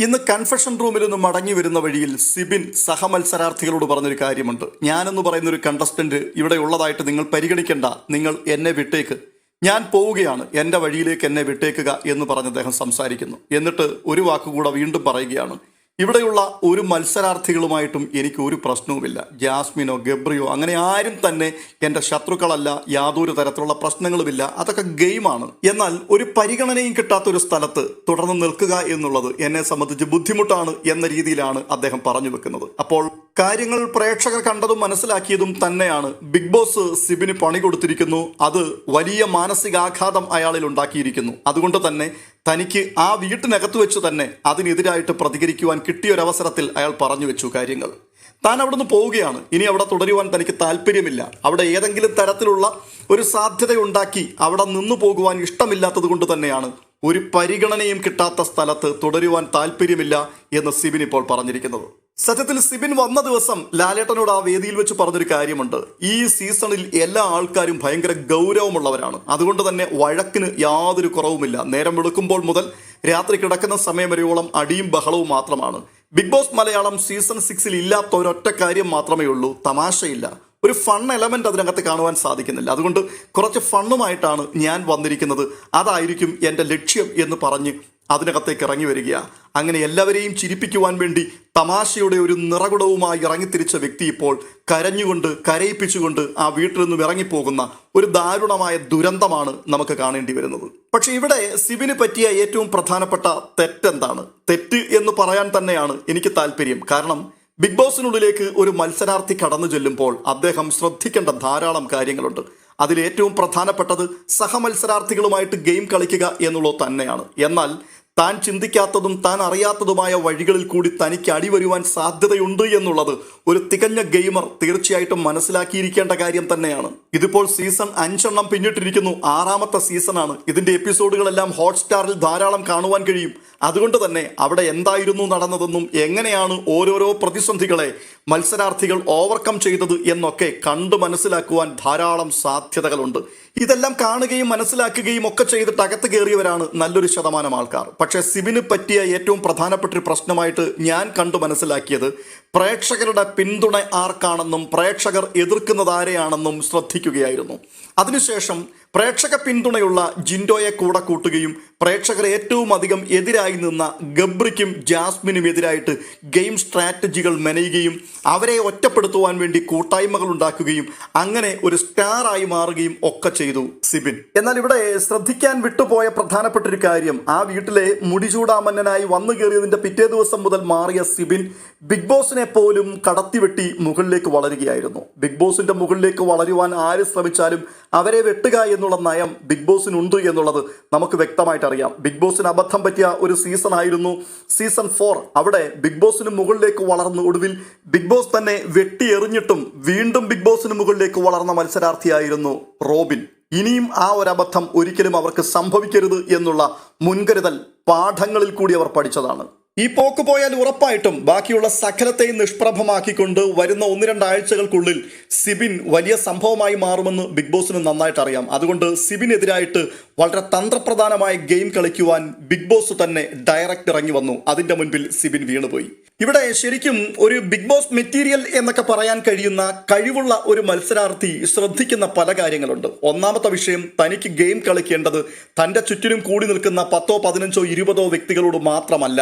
ഇന്ന് കൺഫെഷൻ റൂമിൽ നിന്ന് മടങ്ങി വരുന്ന വഴിയിൽ സിബിൻ സഹമത്സരാർത്ഥികളോട് പറഞ്ഞൊരു കാര്യമുണ്ട്. ഞാനെന്ന് പറയുന്ന ഒരു കണ്ടസ്റ്റന്റ് ഇവിടെ ഉള്ളതായിട്ട് നിങ്ങൾ പരിഗണിക്കേണ്ട. നിങ്ങൾ എന്നെ വിട്ടേക്ക്. ഞാൻ പോവുകയാണ്. എന്റെ വഴിയിലേക്ക് എന്നെ വിട്ടേക്കുക എന്ന് പറഞ്ഞ് അദ്ദേഹം സംസാരിക്കുന്നു. എന്നിട്ട് ഒരു വാക്കുകൂടെ വീണ്ടും പറയുകയാണ്. ഇവിടെയുള്ള ഒരു മത്സരാർത്ഥികളുമായിട്ടും എനിക്ക് ഒരു പ്രശ്നവുമില്ല. ജാസ്മിനോ ഗബ്രിയോ അങ്ങനെ ആരും തന്നെ എന്റെ ശത്രുക്കളല്ല യാതൊരു തരത്തിലുള്ള പ്രശ്നങ്ങളുമില്ല. അതൊക്കെ ഗെയിമാണ്. എന്നാൽ ഒരു പരിഗണനയും കിട്ടാത്ത ഒരു സ്ഥലത്ത് തുടർന്ന് നിൽക്കുക എന്നുള്ളത് എന്നെ സംബന്ധിച്ച് ബുദ്ധിമുട്ടാണ് എന്ന രീതിയിലാണ് അദ്ദേഹം പറഞ്ഞു വെക്കുന്നത്. അപ്പോൾ കാര്യങ്ങൾ പ്രേക്ഷകർ കണ്ടതും മനസ്സിലാക്കിയതും തന്നെയാണ് ബിഗ് ബോസ് സിബിന് പണി കൊടുത്തിരിക്കുന്നു. അത് വലിയ മാനസികാഘാതം അയാളിൽ ഉണ്ടാക്കിയിരിക്കുന്നു. അതുകൊണ്ട് തന്നെ തനിക്ക് ആ വീട്ടിനകത്ത് വെച്ച് തന്നെ അതിനെതിരായിട്ട് പ്രതികരിക്കുവാൻ കിട്ടിയ ഒരു അവസരത്തിൽ അയാൾ പറഞ്ഞു വെച്ചു കാര്യങ്ങൾ. താൻ അവിടുന്ന് പോവുകയാണ്. ഇനി അവിടെ തുടരുവാൻ തനിക്ക് താല്പര്യമില്ല. അവിടെ ഏതെങ്കിലും തരത്തിലുള്ള ഒരു സാധ്യതയുണ്ടാക്കി അവിടെ നിന്നു പോകുവാൻ ഇഷ്ടമില്ലാത്തത് കൊണ്ട് തന്നെയാണ് ഒരു പരിഗണനയും കിട്ടാത്ത സ്ഥലത്ത് തുടരുവാൻ താല്പര്യമില്ല എന്ന് സിബിൻ ഇപ്പോൾ പറഞ്ഞിരിക്കുന്നത്. സത്യത്തിൽ സിബിൻ വന്ന ദിവസം ലാലേട്ടനോട് ആ വേദിയിൽ വെച്ച് പറഞ്ഞൊരു കാര്യമുണ്ട്. ഈ സീസണിൽ എല്ലാ ആൾക്കാരും ഭയങ്കര ഗൗരവമുള്ളവരാണ്. അതുകൊണ്ട് തന്നെ വഴക്കിന് യാതൊരു കുറവുമില്ല. നേരം വെളുക്കുമ്പോൾ മുതൽ രാത്രി കിടക്കുന്ന സമയം വരെയോളം അടിയും ബഹളവും മാത്രമാണ്. ബിഗ് ബോസ് മലയാളം സീസൺ സിക്സിൽ ഇല്ലാത്ത ഒരൊറ്റ കാര്യം മാത്രമേ ഉള്ളൂ. തമാശയില്ല. ഒരു ഫൺ എലമെന്റ് അതിനകത്ത് കാണുവാൻ സാധിക്കുന്നില്ല. അതുകൊണ്ട് കുറച്ച് ഫണ്ണുമായിട്ടാണ് ഞാൻ വന്നിരിക്കുന്നത്. അതായിരിക്കും എന്റെ ലക്ഷ്യം എന്ന് പറഞ്ഞ് അതിനകത്തേക്ക് ഇറങ്ങി വരിക. അങ്ങനെ എല്ലാവരെയും ചിരിപ്പിക്കുവാൻ വേണ്ടി തമാശയുടെ ഒരു നിറകുടവുമായി ഇറങ്ങിത്തിരിച്ച വ്യക്തി ഇപ്പോൾ കരഞ്ഞുകൊണ്ട് കരയിപ്പിച്ചുകൊണ്ട് ആ വീട്ടിൽ നിന്നും ഇറങ്ങിപ്പോകുന്ന ഒരു ദാരുണമായ ദുരന്തമാണ് നമുക്ക് കാണേണ്ടി വരുന്നത്. പക്ഷെ ഇവിടെ സിബിന് പറ്റിയ ഏറ്റവും പ്രധാനപ്പെട്ട തെറ്റെന്താണ്? തെറ്റ് എന്ന് പറയാൻ തന്നെയാണ് എനിക്ക് താല്പര്യം. കാരണം ബിഗ് ബോസിനുള്ളിലേക്ക് ഒരു മത്സരാർത്ഥി കടന്നു ചെല്ലുമ്പോൾ അദ്ദേഹം ശ്രദ്ധിക്കേണ്ട ധാരാളം കാര്യങ്ങളുണ്ട്. അതിൽ ഏറ്റവും പ്രധാനപ്പെട്ടത് സഹമത്സരാർത്ഥികളുമായിട്ട് ഗെയിം കളിക്കുക എന്നുള്ളത് തന്നെയാണ്. എന്നാൽ താൻ ചിന്തിക്കാത്തതും താൻ അറിയാത്തതുമായ വഴികളിൽ കൂടി തനിക്ക് അടിവരുവാൻ സാധ്യതയുണ്ട് എന്നുള്ളത് ഒരു തികഞ്ഞ ഗെയിമർ തീർച്ചയായിട്ടും മനസ്സിലാക്കിയിരിക്കേണ്ട കാര്യം തന്നെയാണ്. ഇതിപ്പോൾ സീസൺ അഞ്ചെണ്ണം പിന്നിട്ടിരിക്കുന്നു. ആറാമത്തെ സീസണാണ്. ഇതിന്റെ എപ്പിസോഡുകളെല്ലാം ഹോട്ട്സ്റ്റാറിൽ ധാരാളം കാണുവാൻ കഴിയും. അതുകൊണ്ട് തന്നെ അവിടെ എന്തായിരുന്നു നടന്നതെന്നും എങ്ങനെയാണ് ഓരോരോ പ്രതിസന്ധികളെ മത്സരാർത്ഥികൾ ഓവർകം ചെയ്തത് എന്നൊക്കെ കണ്ടു മനസ്സിലാക്കുവാൻ ധാരാളം സാധ്യതകളുണ്ട്. ഇതെല്ലാം കാണുകയും മനസ്സിലാക്കുകയും ഒക്കെ ചെയ്തിട്ട് അകത്ത് കയറിയവരാണ് നല്ലൊരു ശതമാനം ആൾക്കാർ. പക്ഷേ സിബിന് പറ്റിയ ഏറ്റവും പ്രധാനപ്പെട്ട ഒരു പ്രശ്നമായിട്ട് ഞാൻ കണ്ടു മനസ്സിലാക്കിയത് പ്രേക്ഷകരുടെ പിന്തുണ ആർക്കാണെന്നും പ്രേക്ഷകർ എതിർക്കുന്നത് ആരെയാണെന്നും ശ്രദ്ധിക്കുകയായിരുന്നു അതിനുശേഷം പ്രേക്ഷക പിന്തുണയുള്ള ജിൻഡോയെ കൂടെ കൂട്ടുകയും പ്രേക്ഷകർ ഏറ്റവും അധികം എതിരായി നിന്ന ഗബ്രിക്കും ജാസ്മിനും എതിരായിട്ട് ഗെയിം സ്ട്രാറ്റജികൾ മെനയുകയും അവരെ ഒറ്റപ്പെടുത്തുവാൻ വേണ്ടി കൂട്ടായ്മകൾ ഉണ്ടാക്കുകയും അങ്ങനെ ഒരു സ്റ്റാറായി മാറുകയും ഒക്കെ ചെയ്തു സിബിൻ. എന്നാൽ ഇവിടെ ശ്രദ്ധിക്കാൻ വിട്ടുപോയ പ്രധാനപ്പെട്ട ഒരു കാര്യം ആ വീട്ടിലെ മുടിചൂടാമന്നനായി വന്നു കയറിയതിന്റെ പിറ്റേ ദിവസം മുതൽ മാറിയ സിബിൻ ബിഗ് ബോസിനെ പോലും കടത്തിവെട്ടി മുകളിലേക്ക് വളരുകയായിരുന്നു. ബിഗ് ബോസിന്റെ മുകളിലേക്ക് വളരുവാൻ ആര് ശ്രമിച്ചാലും അവരെ വെട്ടുക എന്നുള്ള നയം ബിഗ് ബോസിനുണ്ട് എന്നുള്ളത് നമുക്ക് വ്യക്തമായിട്ട് അറിയാം. ബിഗ് ബോസിന് അബദ്ധം പറ്റിയ ഒരു സീസൺ ആയിരുന്നു സീസൺ ഫോർ അവിടെ ബിഗ് ബോസിന് മുകളിലേക്ക് വളർന്ന് ഒടുവിൽ ബിഗ് ബോസ് തന്നെ വെട്ടിയെറിഞ്ഞിട്ടും വീണ്ടും ബിഗ് ബോസിന് മുകളിലേക്ക് വളർന്ന മത്സരാർത്ഥിയായിരുന്നു റോബിൻ. ഇനിയും ആ ഒരു അബദ്ധം ഒരിക്കലും അവർക്ക് സംഭവിക്കരുത് എന്നുള്ള മുൻകരുതൽ പാഠങ്ങളിൽ കൂടി അവർ പഠിച്ചതാണ്. ഈ പോക്ക് പോയാൽ ഉറപ്പായിട്ടും ബാക്കിയുള്ള സകലത്തെയും നിഷ്പ്രഭമാക്കിക്കൊണ്ട് വരുന്ന ഒന്ന് രണ്ടാഴ്ചകൾക്കുള്ളിൽ സിബിൻ വലിയ സംഭവമായി മാറുമെന്ന് ബിഗ് ബോസിന് നന്നായിട്ട് അറിയാം. അതുകൊണ്ട് സിബിനെതിരായിട്ട് വളരെ തന്ത്രപ്രധാനമായ ഗെയിം കളിക്കുവാൻ ബിഗ് ബോസ് തന്നെ ഡയറക്റ്റ് ഇറങ്ങി വന്നു. അതിന്റെ മുൻപിൽ സിബിൻ വീണുപോയി. ഇവിടെ ശരിക്കും ഒരു ബിഗ് ബോസ് മെറ്റീരിയൽ എന്നൊക്കെ പറയാൻ കഴിയുന്ന കഴിവുള്ള ഒരു മത്സരാർത്ഥി ശ്രദ്ധിക്കുന്ന പല കാര്യങ്ങളുണ്ട്. ഒന്നാമത്തെ വിഷയം തനിക്ക് ഗെയിം കളിക്കേണ്ടത് തന്റെ ചുറ്റിനും കൂടി നിൽക്കുന്ന പത്തോ പതിനഞ്ചോ ഇരുപതോ വ്യക്തികളോട് മാത്രമല്ല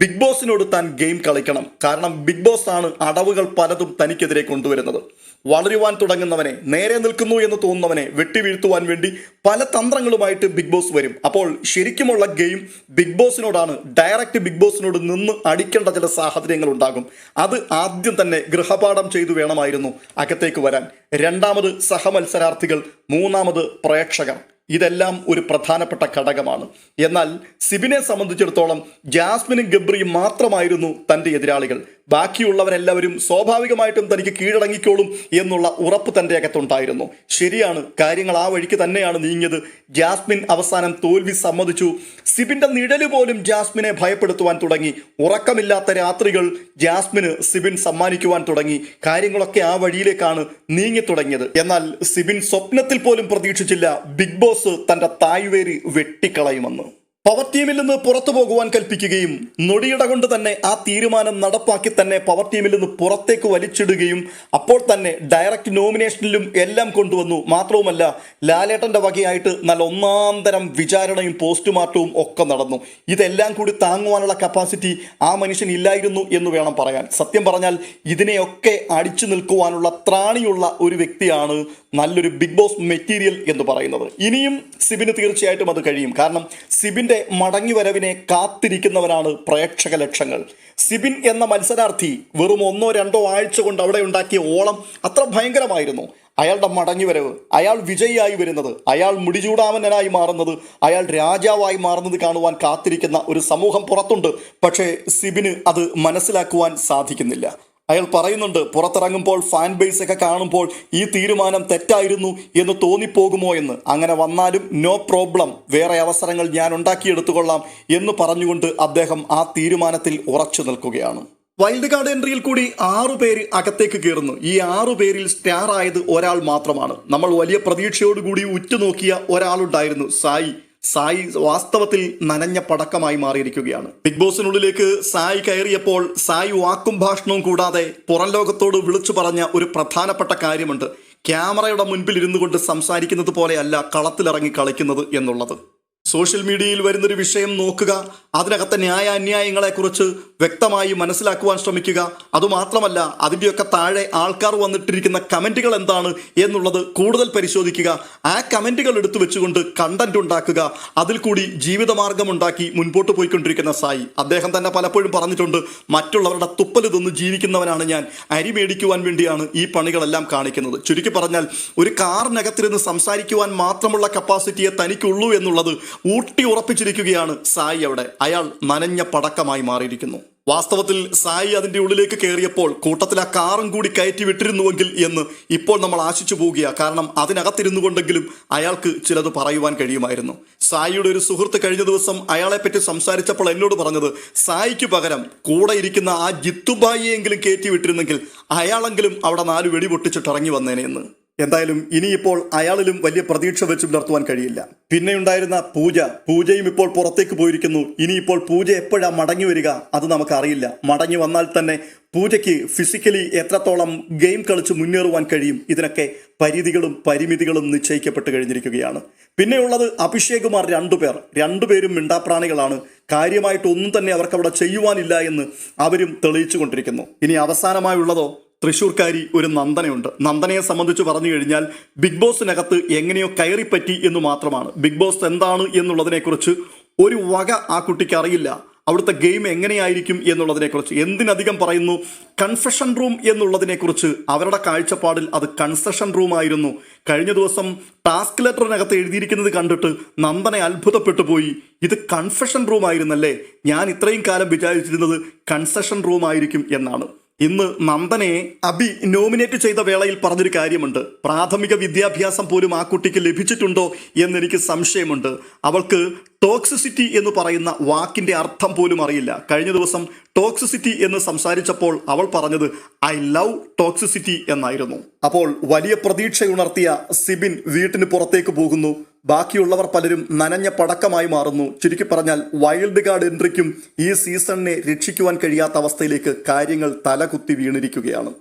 ബിഗ് ബോസിനോട് താൻ ഗെയിം കളിക്കണം. കാരണം ബിഗ് ബോസ് ആണ് അടവുകൾ പലതും തനിക്കെതിരെ കൊണ്ടുവരുന്നത്. വളരുവാൻ തുടങ്ങുന്നവനെ നേരെ നിൽക്കുന്നു എന്ന് തോന്നുന്നവനെ വെട്ടിവീഴ്ത്തുവാൻ വേണ്ടി പല തന്ത്രങ്ങളുമായിട്ട് ബിഗ് ബോസ് വരും. അപ്പോൾ ശരിക്കുമുള്ള ഗെയിം ബിഗ് ബോസിനോടാണ്. ഡയറക്റ്റ് ബിഗ് ബോസിനോട് നിന്ന് അടിക്കേണ്ട ചില സാഹചര്യങ്ങൾ ഉണ്ടാകും. അത് ആദ്യം തന്നെ ഗൃഹപാഠം ചെയ്തു വേണമായിരുന്നു അകത്തേക്ക് വരാൻ. രണ്ടാമത് സഹമത്സരാർത്ഥികൾ മൂന്നാമത് പ്രേക്ഷകർ. ഇതെല്ലാം ഒരു പ്രധാനപ്പെട്ട ഘടകമാണ്. എന്നാൽ സിബിനെ സംബന്ധിച്ചിടത്തോളം ജാസ്മിനും ഗബ്രിയും മാത്രമായിരുന്നു തന്റെ എതിരാളികൾ. ബാക്കിയുള്ളവരെല്ലാവരും സ്വാഭാവികമായിട്ടും തനിക്ക് കീഴടങ്ങിക്കോളും എന്നുള്ള ഉറപ്പ് തന്റെ അകത്തുണ്ടായിരുന്നു. ശരിയാണ് കാര്യങ്ങൾ ആ വഴിക്ക് തന്നെയാണ് നീങ്ങിയത്. ജാസ്മിൻ അവസാനം തോൽവി സമ്മതിച്ചു. സിബിന്റെ നിഴൽ പോലും ജാസ്മിനെ ഭയപ്പെടുത്തുവാൻ തുടങ്ങി. ഉറക്കമില്ലാത്ത രാത്രികൾ ജാസ്മിന് സിബിൻ സമ്മാനിക്കുവാൻ തുടങ്ങി. കാര്യങ്ങളൊക്കെ ആ വഴിയിലേക്കാണ് നീങ്ങി തുടങ്ങിയത്. എന്നാൽ സിബിൻ സ്വപ്നത്തിൽ പോലും പ്രതീക്ഷിച്ചില്ല ബിഗ് ബോസ് തന്റെ തായ്വേരി വെട്ടിക്കളയുമെന്ന്. പവർ ടീമിൽ നിന്ന് പുറത്തു പോകുവാൻ കൽപ്പിക്കുകയും നൊടിയിട കൊണ്ട് തന്നെ ആ തീരുമാനം നടപ്പാക്കി തന്നെ പവർ ടീമിൽ നിന്ന് പുറത്തേക്ക് വലിച്ചിടുകയും അപ്പോൾ തന്നെ ഡയറക്റ്റ് നോമിനേഷനിലും എല്ലാം കൊണ്ടുവന്നു. മാത്രവുമല്ല ലാലേട്ടന്റെ വകയായിട്ട് നല്ല ഒന്നാം തരം വിചാരണയും പോസ്റ്റ്മോർട്ടവും ഒക്കെ നടന്നു. ഇതെല്ലാം കൂടി താങ്ങുവാനുള്ള കപ്പാസിറ്റി ആ മനുഷ്യൻ ഇല്ലായിരുന്നു എന്ന് വേണം പറയാൻ. സത്യം പറഞ്ഞാൽ ഇതിനെയൊക്കെ അടിച്ചു നിൽക്കുവാനുള്ള ത്രാണിയുള്ള ഒരു വ്യക്തിയാണ് നല്ലൊരു ബിഗ് ബോസ് മെറ്റീരിയൽ എന്ന് പറയുന്നത്. ഇനിയും സിബിന് തീർച്ചയായിട്ടും അത് കഴിയും. കാരണം സിബിന്റെ മടങ്ങിവരവിനെ കാത്തിരിക്കുന്നവരാണ് പ്രേക്ഷക ലക്ഷങ്ങൾ. സിബിൻ എന്ന മത്സരാർത്ഥി വെറും ഒന്നോ രണ്ടോ ആഴ്ച കൊണ്ട് അവിടെ ഉണ്ടാക്കിയ ഓളം അത്ര ഭയങ്കരമായിരുന്നു. അയാളുടെ മടങ്ങിവരവ് അയാൾ വിജയിയായി വരുന്നത് അയാൾ മുടിചൂടാമനായി മാറുന്നത് അയാൾ രാജാവായി മാറുന്നത് കാണുവാൻ കാത്തിരിക്കുന്ന ഒരു സമൂഹം പുറത്തുണ്ട്. പക്ഷേ സിബിന് അത് മനസ്സിലാക്കുവാൻ സാധിക്കുന്നില്ല. അയാൾ പറയുന്നുണ്ട് പുറത്തിറങ്ങുമ്പോൾ ഫാൻ ബേസ് ഒക്കെ കാണുമ്പോൾ ഈ തീരുമാനം തെറ്റായിരുന്നു എന്ന് തോന്നിപ്പോകുമോ എന്ന്. അങ്ങനെ വന്നാലും നോ പ്രോബ്ലം വേറെ അവസരങ്ങൾ ഞാൻ ഉണ്ടാക്കിയെടുത്തുകൊള്ളാം എന്ന് പറഞ്ഞുകൊണ്ട് അദ്ദേഹം ആ തീരുമാനത്തിൽ ഉറച്ചു നിൽക്കുകയാണ്. വൈൽഡ് കാർഡ് എൻട്രിയിൽ കൂടി ആറു പേര് അകത്തേക്ക് കയറുന്നു. ഈ ആറു പേരിൽ സ്റ്റാർ ആയത് ഒരാൾ മാത്രമാണ്. നമ്മൾ വലിയ പ്രതീക്ഷയോടുകൂടി ഉറ്റുനോക്കിയ ഒരാളുണ്ടായിരുന്നു സായി. സായി വാസ്തവത്തിൽ നനഞ്ഞ പടക്കമായി മാറിയിരിക്കുകയാണ്. ബിഗ് ബോസിനുള്ളിലേക്ക് സായി കയറിയപ്പോൾ സായി വാക്കും ഭാഷണവും കൂടാതെ പുറം ലോകത്തോട് വിളിച്ചു പറഞ്ഞ ഒരു പ്രധാനപ്പെട്ട കാര്യമുണ്ട്. ക്യാമറയുടെ മുൻപിൽ ഇരുന്നു കൊണ്ട് സംസാരിക്കുന്നത് പോലെയല്ല കളത്തിലിറങ്ങി കളിക്കുന്നത് എന്നുള്ളത്. സോഷ്യൽ മീഡിയയിൽ വരുന്നൊരു വിഷയം നോക്കുക അതിനകത്തെ ന്യായ അന്യായങ്ങളെക്കുറിച്ച് വ്യക്തമായി മനസ്സിലാക്കുവാൻ ശ്രമിക്കുക. അതുമാത്രമല്ല അതിന്റെയൊക്കെ താഴെ ആൾക്കാർ വന്നിട്ടിരിക്കുന്ന കമന്റുകൾ എന്താണ് എന്നുള്ളത് കൂടുതൽ പരിശോധിക്കുക. ആ കമന്റുകൾ എടുത്തു വെച്ചുകൊണ്ട് കണ്ടന്റ് ഉണ്ടാക്കുക. അതിൽ കൂടി ജീവിതമാർഗം ഉണ്ടാക്കി മുൻപോട്ട് പോയിക്കൊണ്ടിരിക്കുന്ന സായി. അദ്ദേഹം തന്നെ പലപ്പോഴും പറഞ്ഞിട്ടുണ്ട് മറ്റുള്ളവരുടെ തുപ്പൽ തിന്ന് ജീവിക്കുന്നവനാണ് ഞാൻ. അരി മേടിക്കുവാൻ വേണ്ടിയാണ് ഈ പണികളെല്ലാം കാണിക്കുന്നത്. ചുരുക്കി പറഞ്ഞാൽ ഒരു കാറിനകത്തിരുന്ന് സംസാരിക്കുവാൻ മാത്രമുള്ള കപ്പാസിറ്റിയെ തനിക്കുള്ളൂ എന്നുള്ളത് ഊട്ടി ഉറപ്പിച്ചിരിക്കുകയാണ് സായി അവിടെ. അയാൾ നനഞ്ഞ പടക്കമായി മാറിയിരിക്കുന്നു. വാസ്തവത്തിൽ സായി അതിന്റെ ഉള്ളിലേക്ക് കയറിയപ്പോൾ കൂട്ടത്തിൽ ആ കാറും കൂടി കയറ്റി വിട്ടിരുന്നുവെങ്കിൽ എന്ന് ഇപ്പോൾ നമ്മൾ ആശിച്ചു പോവുകയാണ് കാരണം അതിനകത്തിരുന്നു കൊണ്ടെങ്കിലും അയാൾക്ക് ചിലത് പറയുവാൻ കഴിയുമായിരുന്നു. സായിയുടെ ഒരു സുഹൃത്ത് കഴിഞ്ഞ ദിവസം അയാളെ പറ്റി സംസാരിച്ചപ്പോൾ എന്നോട് പറഞ്ഞത് സായിക്ക് പകരം കൂടെ ഇരിക്കുന്ന ആ ജിത്തുബായിയെങ്കിലും കയറ്റി വിട്ടിരുന്നെങ്കിൽ അയാളെങ്കിലും അവിടെ നാല് വെടി പൊട്ടിച്ചിട്ട് ഇറങ്ങി വന്നേനെ എന്ന്. എന്തായാലും ഇനിയിപ്പോൾ അയാളിലും വലിയ പ്രതീക്ഷ വെച്ച് പുലർത്തുവാൻ കഴിയില്ല. പിന്നെ ഉണ്ടായിരുന്ന പൂജ പൂജയും ഇപ്പോൾ പുറത്തേക്ക് പോയിരിക്കുന്നു. ഇനിയിപ്പോൾ പൂജ എപ്പോഴാ മടങ്ങി വരിക അത് നമുക്കറിയില്ല. മടങ്ങി വന്നാൽ തന്നെ പൂജയ്ക്ക് ഫിസിക്കലി എത്രത്തോളം ഗെയിം കളിച്ച് മുന്നേറുവാൻ കഴിയും ഇതിനൊക്കെ പരിധികളും പരിമിതികളും നിശ്ചയിക്കപ്പെട്ട് കഴിഞ്ഞിരിക്കുകയാണ്. പിന്നെയുള്ളത് അഭിഷേകുമാർ രണ്ടുപേർ രണ്ടുപേരും മിണ്ടാപ്രാണികളാണ്. കാര്യമായിട്ട് ഒന്നും തന്നെ അവർക്ക് അവിടെ ചെയ്യുവാനില്ല എന്ന് അവരും തെളിയിച്ചു കൊണ്ടിരിക്കുന്നു ഇനി അവസാനമായുള്ളതോ തൃശ്ശൂർക്കാരി ഒരു നന്ദനയുണ്ട്. നന്ദനയെ സംബന്ധിച്ച് പറഞ്ഞു കഴിഞ്ഞാൽ ബിഗ് ബോസിനകത്ത് എങ്ങനെയോ കയറിപ്പറ്റി എന്ന് മാത്രമാണ്. ബിഗ് ബോസ് എന്താണ് എന്നുള്ളതിനെക്കുറിച്ച് ഒരു വക ആ കുട്ടിക്ക് അറിയില്ല. അവിടുത്തെ ഗെയിം എങ്ങനെയായിരിക്കും എന്നുള്ളതിനെക്കുറിച്ച്. എന്തിനധികം പറയുന്നു? കൺഫെഷൻ റൂം എന്നുള്ളതിനെക്കുറിച്ച് അവരുടെ കാഴ്ചപ്പാടിൽ അത് കൺസെഷൻ റൂം ആയിരുന്നു കഴിഞ്ഞ ദിവസം ടാസ്ക് ലെറ്ററിനകത്ത് എഴുതിയിരിക്കുന്നത് കണ്ടിട്ട് നന്ദനെ അത്ഭുതപ്പെട്ടു പോയി. ഇത് കൺഫെഷൻ റൂം ആയിരുന്നല്ലേ ഞാൻ ഇത്രയും കാലം വിചാരിച്ചിരുന്നത് കൺസെഷൻ റൂം ആയിരിക്കും എന്നാണ്. ഇന്ന് നന്ദനെ അബി നോമിനേറ്റ് ചെയ്ത വേളയിൽ പറഞ്ഞൊരു കാര്യമുണ്ട്. പ്രാഥമിക വിദ്യാഭ്യാസം പോലും ആ കുട്ടിക്ക് ലഭിച്ചിട്ടുണ്ടോ എന്നെനിക്ക് സംശയമുണ്ട്. അവൾക്ക് ടോക്സിസിറ്റി എന്ന് പറയുന്ന വാക്കിന്റെ അർത്ഥം പോലും അറിയില്ല. കഴിഞ്ഞ ദിവസം ടോക്സിസിറ്റി എന്ന് സംസാരിച്ചപ്പോൾ അവൾ പറഞ്ഞത് ഐ ലവ് ടോക്സിസിറ്റി എന്നായിരുന്നു. അപ്പോൾ വലിയ പ്രതീക്ഷയുണർത്തിയ സിബിൻ വീട്ടിന് പുറത്തേക്ക് പോകുന്നു. ബാക്കിയുള്ളവർ പലരും നനഞ്ഞ പടക്കമായി മാറുന്നു. ചുരുക്കി പറഞ്ഞാൽ വൈൽഡ് കാർഡ് എൻട്രിക്കും ഈ സീസണിനെ രക്ഷിക്കുവാൻ കഴിയാത്ത അവസ്ഥയിലേക്ക് കാര്യങ്ങൾ തലകുത്തി വീണിരിക്കുകയാണ്.